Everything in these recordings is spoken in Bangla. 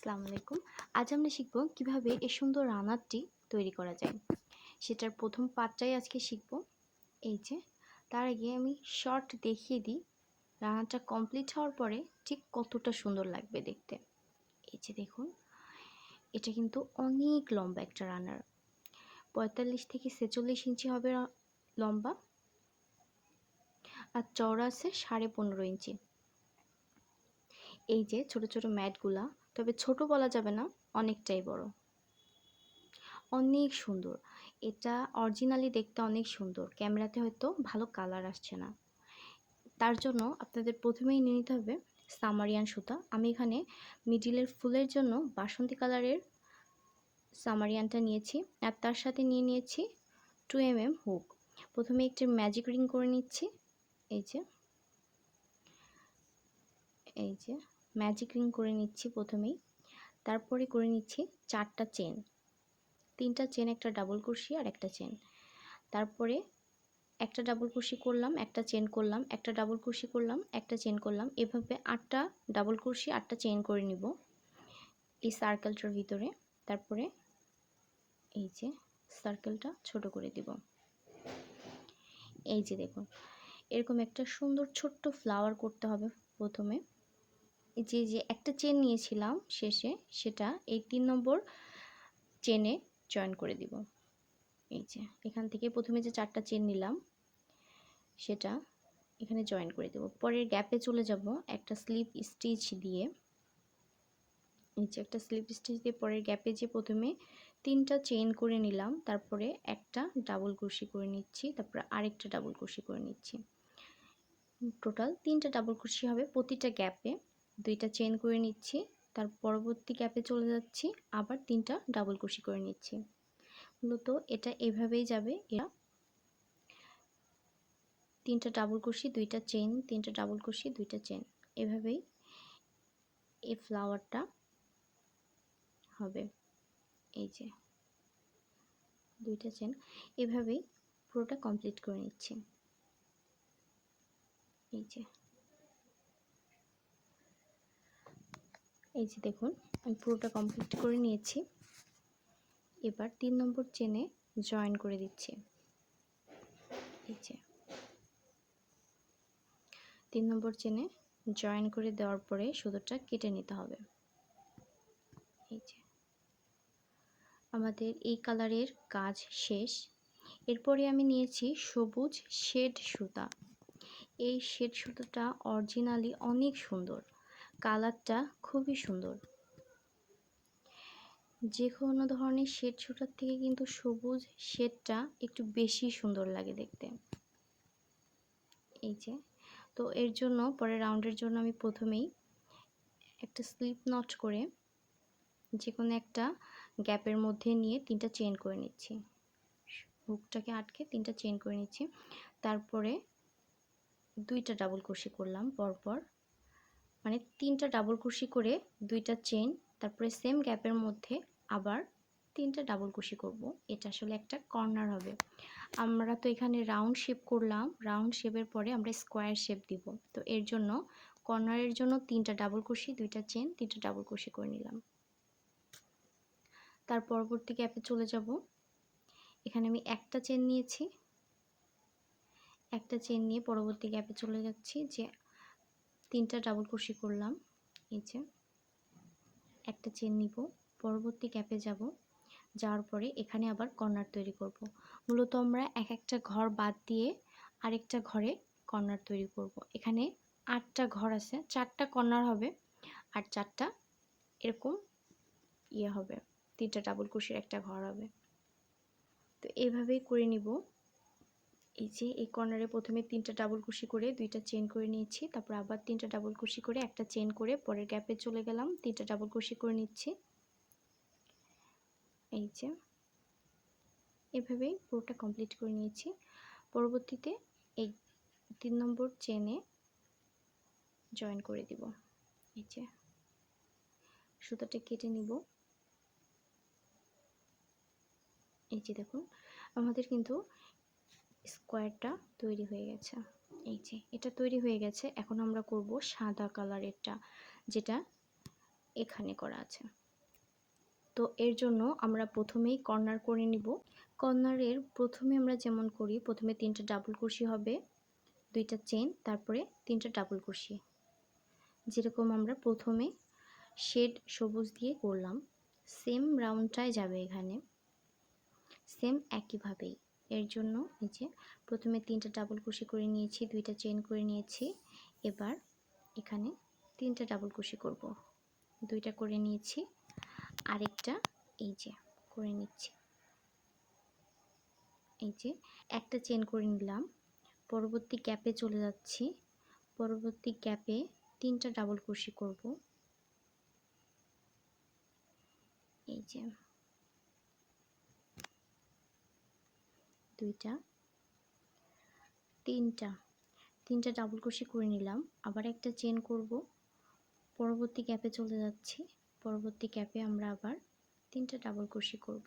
আসসালামু আলাইকুম। আজ আমরা শিখব কীভাবে এই সুন্দর রানারটি তৈরি করা যায়। সেটার প্রথম পার্টটাই আজকে শিখব। এই যে, তার আগে আমি শর্ট দেখিয়ে দিই রানারটা কমপ্লিট হওয়ার পরে ঠিক কতটা সুন্দর লাগবে দেখতে। এই যে দেখুন, এটা কিন্তু অনেক লম্বা একটা রানার পঁয়তাল্লিশ থেকে ছেচল্লিশ ইঞ্চি হবে লম্বা। আর চওড়া আছে সাড়ে পনেরো ইঞ্চি। এই যে ছোট ছোট ম্যাটগুলা তবে ছোট বলা যাবে না, অনেকটাই বড়। অনেক সুন্দর। এটা অরিজিনালি দেখতে অনেক সুন্দর। ক্যামেরাতে হয়তো ভালো কালার আসছে না। তার জন্য আপনাদের প্রথমেই নিয়ে নিতে হবে সামারিয়ান সুতা। আমি এখানে মিডিলের ফুলের জন্য বাসন্তী কালারের সামারিয়ানটা নিয়েছি। আর তার সাথে নিয়ে নিয়েছি টু এম এম হুক প্রথমে একটি ম্যাজিক রিং করে নিচ্ছি। এই যে। এই যে। ম্যাজিক রিং করে নিচ্ছি প্রথমেই। তারপরে করে নিচ্ছি চারটা চেন তিনটা চেন একটা ডাবল কুর্সি আর একটা চেন তারপরে একটা ডাবল কুর্সি করলাম, একটা চেন করলাম, একটা ডাবল কুর্সি করলাম, একটা চেন করলাম। এভাবে আটটা ডাবল কুর্সি আটটা চেন করে নিব এই সার্কেলটার ভিতরে। তারপরে এই যে সার্কেলটা ছোট করে দিব। এই যে দেখুন, এরকম একটা সুন্দর ছোট্ট ফ্লাওয়ার করতে হবে প্রথমে। যে যে একটা চেন নিয়েছিলাম শেষে সেটা এই তিন নম্বর চেনে জয়েন করে দিব। এই যে, এখান থেকে প্রথমে যে চারটা চেন নিলাম সেটা এখানে জয়েন করে দেব। পরের গ্যাপে চলে যাব একটা স্লিপ স্টিচ দিয়ে। যে একটা স্লিপ স্টিচ দিয়ে পরের গ্যাপে যে প্রথমে তিনটা চেন করে নিলাম, তারপরে একটা ডাবল কুশি করে নিচ্ছি, তারপরে আরেকটা ডাবল কুশি করে নিচ্ছি। টোটাল তিনটা ডাবল কুশি হবে প্রতিটা গ্যাপে দুইটা চেন করে নিচ্ছি, তার পরবর্তী ক্যাপে চলে যাচ্ছি, আবার তিনটা ডাবল কুশি করে নিচ্ছি। মূলত এটা এভাবেই যাবে, এরা তিনটা ডাবল কুশি দুইটা চেন তিনটা ডাবল কুশি দুইটা চেন এভাবেই এই ফ্লাওয়ারটা হবে। এই যে দুইটা চেন এভাবেই পুরোটা কমপ্লিট করে নিচ্ছি। এই যে এই যে দেখুন, আমি পুরোটা কমপ্লিট করে নিয়েছি। এবার তিন নম্বর চেনে জয়েন করে দিচ্ছি। এই যে। তিন নম্বর চেনে জয়েন করে দেওয়ার পরে সুতোটা কেটে নিতে হবে। এই যে। আমাদের এই কালারের কাজ শেষ। এরপরে আমি নিয়েছি সবুজ শেড সুতা। এই শেড সুতোটা অরিজিনালি অনেক সুন্দর। কালারটা খুবই সুন্দর। যে কোনো ধরনের শেড ছোটার থেকে কিন্তু সবুজ শেডটা একটু বেশি সুন্দর লাগে দেখতে। এই যে, তো এর জন্য পরে রাউন্ডের জন্য আমি প্রথমেই একটা স্লিপ নট করে যে কোনো একটা গ্যাপের মধ্যে নিয়ে তিনটা চেন করে নিচ্ছি। হুকটাকে আটকে তিনটা চেন করে নিচ্ছি। তারপরে দুইটা ডাবল কুশি করলাম, পরপর মানে তিনটা ডাবল কুশি করে দুইটা চেন তারপরে সেম গ্যাপের মধ্যে আবার তিনটা ডাবল কুশি করব। এটা আসলে একটা কর্নার হবে। আমরা তো এখানে রাউন্ড শেপ করলাম। রাউন্ড শেপের পরে আমরা স্কোয়ার শেপ দিব। তো এর জন্য কর্নারের জন্য তিনটা ডাবল কুশি দুইটা চেন তিনটা ডাবল কুশি করে নিলাম। তার পরবর্তী গ্যাপে চলে যাব। এখানে আমি একটা চেন নিয়েছি। একটা চেন নিয়ে পরবর্তী গ্যাপে চলে যাচ্ছি যে তিনটা ডাবল কুশি করলাম এই যে, একটা চেন নিব, পরবর্তী ক্যাপে যাব যাওয়ার পরে এখানে আবার কর্নার তৈরি করব। মূলত আমরা এক একটা ঘর বাদ দিয়ে আরেকটা ঘরে কর্নার তৈরি করব। এখানে আটটা ঘর আছে, চারটা কর্নার হবে আর চারটা এরকম ইয়ে হবে, তিনটা ডাবল কুশির একটা ঘর হবে তো এইভাবেই করে নিব এই যে এই কর্নারে প্রথমে তিনটা ডাবল কুশি করে দুইটা চেন করে নিয়েছি, তারপর আবার তিনটা ডাবল কুশি করে একটা চেন করে পরের গ্যাপে চলে গেলাম, তিনটা ডাবল কুশি করে নিচ্ছি। এই যে এভাবেই পুরোটা কমপ্লিট করে নিয়েছি। পরবর্তীতে এই তিন নম্বর চেনে জয়েন করে দিব। এই যে সুতাটা কেটে নিব। এই যে দেখুন, আমাদের কিন্তু স্কোয়ারটা তৈরি হয়ে গেছে। এই যে, এটা তৈরি হয়ে গেছে। এখন আমরা করব সাদা কালারেরটা, যেটা এখানে করা আছে। তো এর জন্য আমরা প্রথমেই কর্নার করে নিব। কর্নারের প্রথমে আমরা যেমন করি, প্রথমে তিনটা ডাবল কুশি হবে, দুইটা চেন তারপরে তিনটা ডাবল কুশি যেরকম আমরা প্রথমে শেড সবুজ দিয়ে করলাম, সেম রাউন্ডটাই যাবে এখানে। সেম একইভাবেই। এর জন্য এই যে প্রথমে তিনটা ডাবল কুশি করে নিয়েছি, দুইটা চেন করে নিয়েছি। এবার এখানে তিনটা ডাবল কুশি করব। দুইটা করে নিয়েছি, আরেকটা এই যে করে নিচ্ছি। এই যে একটা চেন করে নিলাম। পরবর্তী গ্যাপে চলে যাচ্ছি। পরবর্তী গ্যাপে তিনটা ডাবল কুশি করব। এই যে দুইটা, তিনটা তিনটা ডাবল কুশি করে নিলাম। আবার একটা চেন করব। পরবর্তী গ্যাপে চলে যাচ্ছি। পরবর্তী গ্যাপে আমরা আবার তিনটা ডাবল কুশি করব।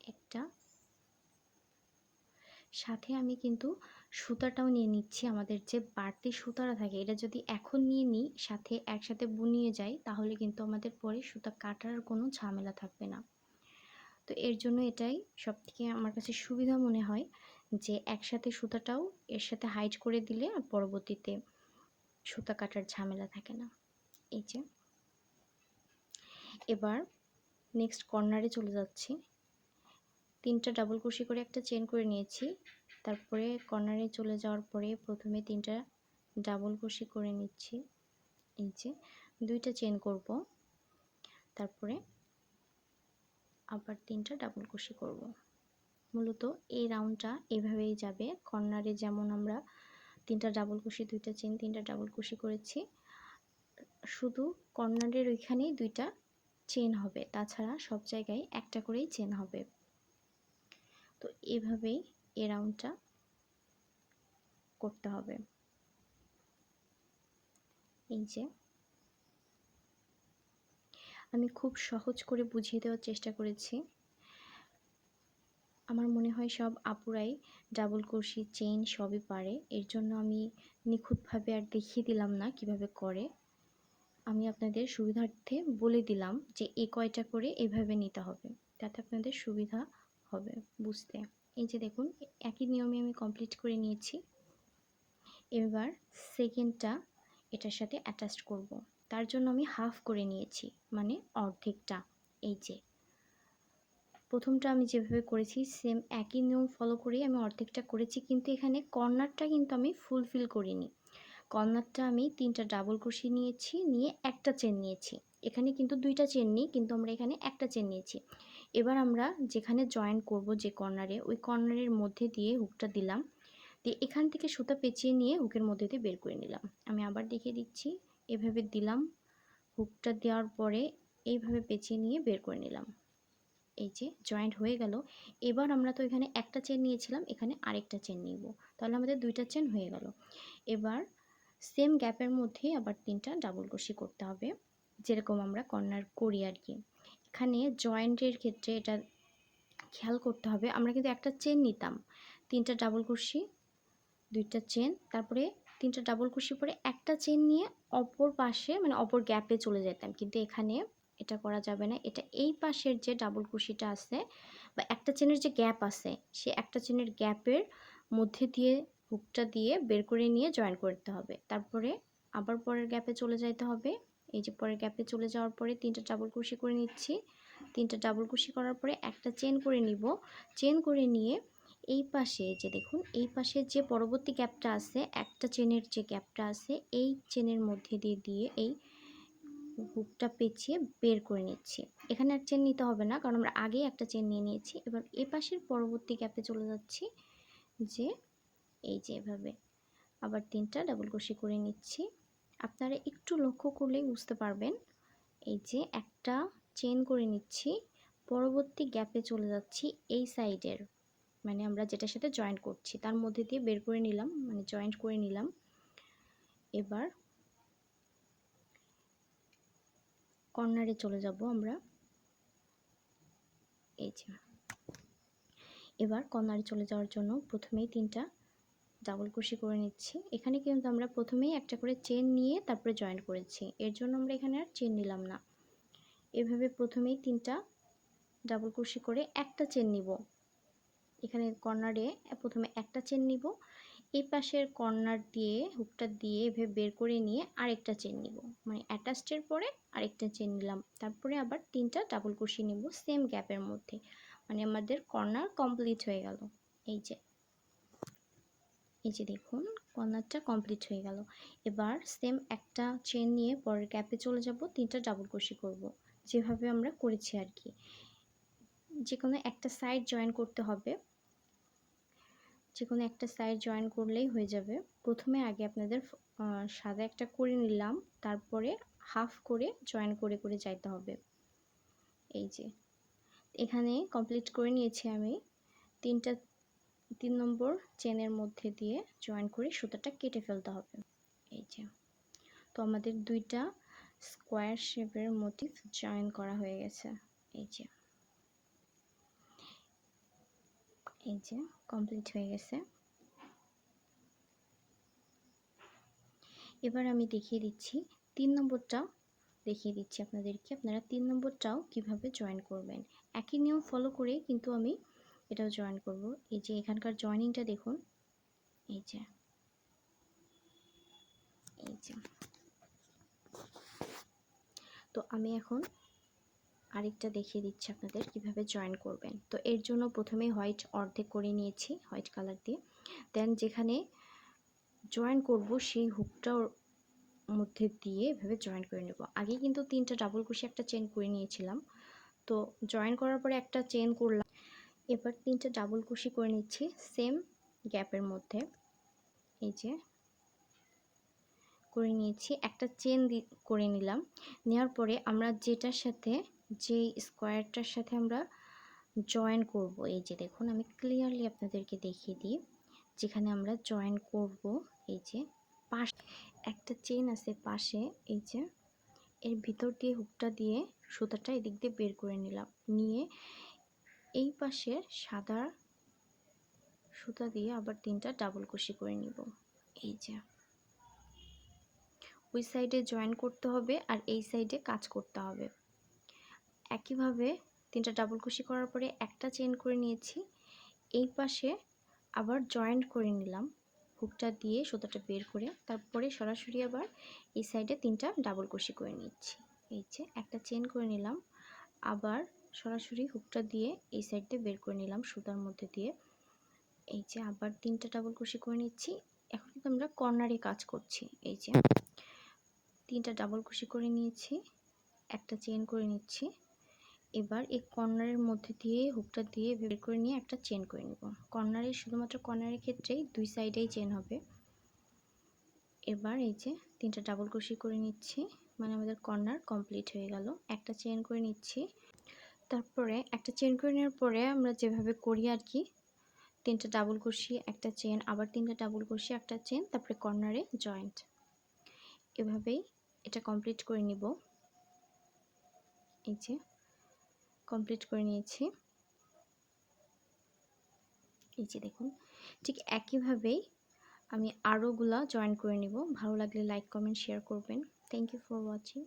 একটা, সাথে আমি কিন্তু সুতাটাও নিয়ে নিচ্ছি। আমাদের যে বাড়তি সুতাটা থাকে, এটা যদি এখন নিয়ে নিই, সাথে একসাথে বুনিয়ে যাই, তাহলে কিন্তু আমাদের পরে সুতা কাটার কোনো ঝামেলা থাকবে না। তো এর জন্য এটাই সব থেকে আমার কাছে সুবিধা মনে হয় যে একসাথে সুতাটাও এর সাথে হাইট করে দিলে আর পরবর্তীতে সুতা কাটার ঝামেলা থাকে না। এই যে। এবার নেক্সট কর্নারে চলে যাচ্ছি। তিনটা ডাবল কুশি করে একটা চেন করে নিয়েছি। তারপরে কর্নারে চলে যাওয়ার পরে প্রথমে তিনটা ডাবল কুশি করে নিচ্ছি। এই যে, দুইটা চেন করব। তারপরে আবার তিনটা ডাবল কুশি করব। মূলত এই রাউন্ডটা এভাবেই যাবে। কর্নারে যেমন আমরা তিনটা ডাবল কুশি দুইটা চেন তিনটা ডাবল কুশি করেছি, শুধু কর্নারের ওইখানেই দুইটা চেন হবে, তাছাড়া সব জায়গায় একটা করেই চেন হবে। তো এভাবেই এ রাউন্ডটা করতে হবে। এই যে আমি খুব সহজ করে বুঝিয়ে দেওয়ার চেষ্টা করেছি। আমার মনে হয় সব আপুরাই ডাবল কুরশি চেইন সবই পারে। এর জন্য আমি নিখুঁতভাবে আর দেখিয়ে দিলাম না কীভাবে করে। আমি আপনাদের সুবিধার্থে বলে দিলাম যে এ কয়টা করে এভাবে নিতে হবে। তাতে আপনাদের সুবিধা হবে বুঝতে। এই যে দেখুন, একই নিয়মে আমি কমপ্লিট করে নিয়েছি। এবার সেকেন্ডটা এটার সাথে অ্যাটাচ করব। তার জন্য আমি হাফ করে নিয়েছি মানে অর্ধেকটা। এই যে, প্রথমটা আমি যেভাবে করেছি সেম একই নিয়ম ফলো করেই আমি অর্ধেকটা করেছি, কিন্তু এখানে কর্নারটা কিন্তু আমি ফুলফিল করিনি। কর্নারটা আমি তিনটা ডাবল কুশি নিয়েছি, নিয়ে একটা চেন নিয়েছি। এখানে কিন্তু দুইটা চেন নিই, কিন্তু আমরা এখানে একটা চেন নিয়েছি। এবার আমরা যেখানে জয়েন করব যে কর্নারে, ওই কর্নারের মধ্যে দিয়ে হুকটা দিলাম, দিয়ে এখান থেকে সুতা পেঁচিয়ে নিয়ে হুকের মধ্যে দিয়ে বের করে নিলাম। আমি আবার দেখিয়ে দিচ্ছি এভাবে দিলাম। হুকটা দেওয়ার পরে এইভাবে পেঁচিয়ে নিয়ে বের করে নিলাম। এই যে জয়েন্ট হয়ে গেল। এবার আমরা তো এখানে একটা চেন নিয়েছিলাম, এখানে আরেকটা চেন নিব। তাহলে আমাদের দুইটা চেন হয়ে গেল। এবার সেম গ্যাপের মধ্যে আবার তিনটা ডাবল ক্রোশি করতে হবে, যেরকম আমরা কর্নার করি আর কি। এখানে জয়েন্টের ক্ষেত্রে এটা খেয়াল করতে হবে, আমরা কিন্তু একটা চেন নিতাম। তিনটা ডাবল কুশি দুইটা চেন তারপরে তিনটা ডাবল কুশি পরে একটা চেন নিয়ে অপর পাশে মানে অপর গ্যাপে চলে যেতাম। কিন্তু এখানে এটা করা যাবে না। এটা এই পাশের যে ডাবল কুশিটা আছে বা একটা চেনের যে গ্যাপ আছে, সে একটা চেনের গ্যাপের মধ্যে দিয়ে হুকটা দিয়ে বের করে নিয়ে জয়েন করতে হবে। তারপরে আবার পরের গ্যাপে চলে যাইতে হবে। এই যে পরের গ্যাপে চলে যাওয়ার পরে তিনটা ডাবল কুশি করে নিচ্ছি। তিনটা ডাবল কুশি করার পরে একটা চেন করে নিব। চেন করে নিয়ে এই পাশে যে দেখুন, এই পাশে যে পরবর্তী গ্যাপটা আছে, একটা চেনের যে গ্যাপটা আছে, এই চেনের মধ্যে দিয়ে দিয়ে এই হুকটা পেঁচিয়ে বের করে নিচ্ছি। এখানে আর চেন নিতে হবে না, কারণ আমরা আগেই একটা চেন নিয়ে নিয়েছি। এবার এ পাশের পরবর্তী গ্যাপে চলে যাচ্ছি যে এই যে এভাবে আবার তিনটা ডাবল কুশি করে নিচ্ছি। আপনারা একটু লক্ষ্য করলেই বুঝতে পারবেন, এই যে একটা চেন করে নিচ্ছি, পরবর্তী গ্যাপে চলে যাচ্ছি এই সাইডের। মানে আমরা যেটার সাথে জয়েন্ট করছি, তার মধ্যে দিয়ে বের করে নিলাম মানে জয়েন্ট করে নিলাম। এবার কর্নারে চলে যাব আমরা। এই যে, এবার কর্নারে চলে যাওয়ার জন্য প্রথমেই তিনটা ডাবল কুশি করে নিচ্ছি। এখানে কিন্তু আমরা প্রথমেই একটা করে চেন নিয়ে তারপরে জয়েন করেছি। এর জন্য আমরা এখানে আর চেন নিলাম না। এভাবে প্রথমেই তিনটা ডাবল কুশি করে একটা চেন নিব। এখানে কর্নারে প্রথমে একটা চেন নিব। এই পাশের কর্নার দিয়ে হুকটা দিয়ে এভাবে বের করে নিয়ে আরেকটা চেন নিব। মানে অ্যাটাচডের পরে আরেকটা চেন নিলাম। তারপরে আবার তিনটা ডাবল কুশি নিব সেম গ্যাপের মধ্যে। মানে আমাদের কর্নার কমপ্লিট হয়ে গেল। এই যে। এই যে দেখুন, কর্নারটা কমপ্লিট হয়ে গেল। এবার সেম একটা চেন নিয়ে পরের গ্যাপে চলে যাব, তিনটা ডাবল কুশি করব। যেভাবে আমরা করেছি আর কি। যে কোনো একটা সাইড জয়েন করতে হবে। যে কোনো একটা সাইড জয়েন করলেই হয়ে যাবে। প্রথমে আগে আপনাদের সাদা একটা করে নিলাম, তারপরে হাফ করে জয়েন করে করে যাইতে হবে। এই যে, এখানে কমপ্লিট করে নিয়েছি আমি। তিনটা, তিন নম্বর চেনের মধ্যে দিয়ে জয়েন করে সুতাটা কেটে ফেলতে হবে। এই যে, তো আমাদের দুইটা স্কোয়ার শেপের মোটিভ জয়েন করা হয়ে গেছে। এই যে। এই যে কমপ্লিট হয়ে গেছে। এবার আমি দেখিয়ে দিচ্ছি, তিন নম্বরটা দেখিয়ে দিচ্ছি আপনাদেরকে। আপনারা তিন নম্বরটাও কীভাবে জয়েন করবেন? একই নিয়ম ফলো করে কিন্তু আমি এটাও জয়েন করব। এই যে, এখানকার জয়েনিংটা দেখুন। এই যে এই যে। তো আমি এখন আরেকটা দেখিয়ে দিচ্ছি আপনাদের কীভাবে জয়েন করবেন। তো এর জন্য প্রথমে হোয়াইট অর্ধেক করে নিয়েছি হোয়াইট কালার দিয়ে। দেন যেখানে জয়েন করব সেই হুকটার মধ্যে দিয়ে এভাবে জয়েন করে নেব। আগে কিন্তু তিনটা ডাবল কুশি একটা চেন করে নিয়েছিলাম। তো জয়েন করার পরে একটা চেন করলাম। এবার তিনটা ডাবল কুশি করে নিচ্ছি সেম গ্যাপের মধ্যে। এই যে করে নিয়েছি, একটা চেন করে নিলাম। নেওয়ার পরে আমরা যেটার সাথে যে স্কোয়ারটার সাথে আমরা জয়েন করব, এই যে দেখুন আমি ক্লিয়ারলি আপনাদেরকে দেখিয়ে দিই, যেখানে আমরা জয়েন করব, এই যে পাশ একটা চেন আছে পাশে, এই যে এর ভিতর দিয়ে হুকটা দিয়ে সুতাটা এদিক দিয়ে বের করে নিলাম, নিয়ে এই পাশে সাদা সুতা দিয়ে আবার তিনটা ডাবল কুশি করে নিব, এই যে। ওই সাইডে জয়েন করতে হবে আর এই সাইডে কাজ করতে হবে। একইভাবে তিনটা ডাবল কুশি করার পরে একটা চেন করে নিয়েছি। এই পাশে আবার জয়েন্ট করে নিলাম। হুকটা দিয়ে সুতাটা বের করে তারপরে সরাসরি আবার এই সাইডে তিনটা ডাবল কুশি করে নিচ্ছি। এই যে একটা চেন করে নিলাম। আবার সরাসরি হুকটা দিয়ে এই সাইডে বের করে নিলাম সুতার মধ্যে দিয়ে। এই যে আবার তিনটা ডাবল কুশি করে নিচ্ছি। এখন কিন্তু আমরা কর্নারে কাজ করছি। এই যে তিনটা ডাবল কুশি করে নিয়েছি। একটা চেন করে নিচ্ছি। এবার এই কর্নারের মধ্যে দিয়ে, হুকটা দিয়ে বের করে নিয়ে একটা চেন করে নেব। কর্নারে শুধুমাত্র কর্নারের ক্ষেত্রেই দুই সাইডেই চেন হবে। এবার এই যে তিনটা ডাবল কুশি করে নিচ্ছি। মানে আমাদের কর্নার কমপ্লিট হয়ে গেল। একটা চেন করে নিচ্ছি। তারপরে একটা চেন করে নেওয়ার পরে আমরা যেভাবে করি আর কি, তিনটা ডাবল কুশি একটা চেন আবার তিনটা ডাবল কুশি একটা চেন তারপরে কর্নারে জয়েন্ট এভাবেই এটা কমপ্লিট করে নিব। এই যে কমপ্লিট করে নিয়েছি। এই যে দেখুন, ঠিক একইভাবেই আমি আরোগুলা জয়েন করে নিব। ভালো লাগলে লাইক কমেন্ট শেয়ার করবেন। Thank you for watching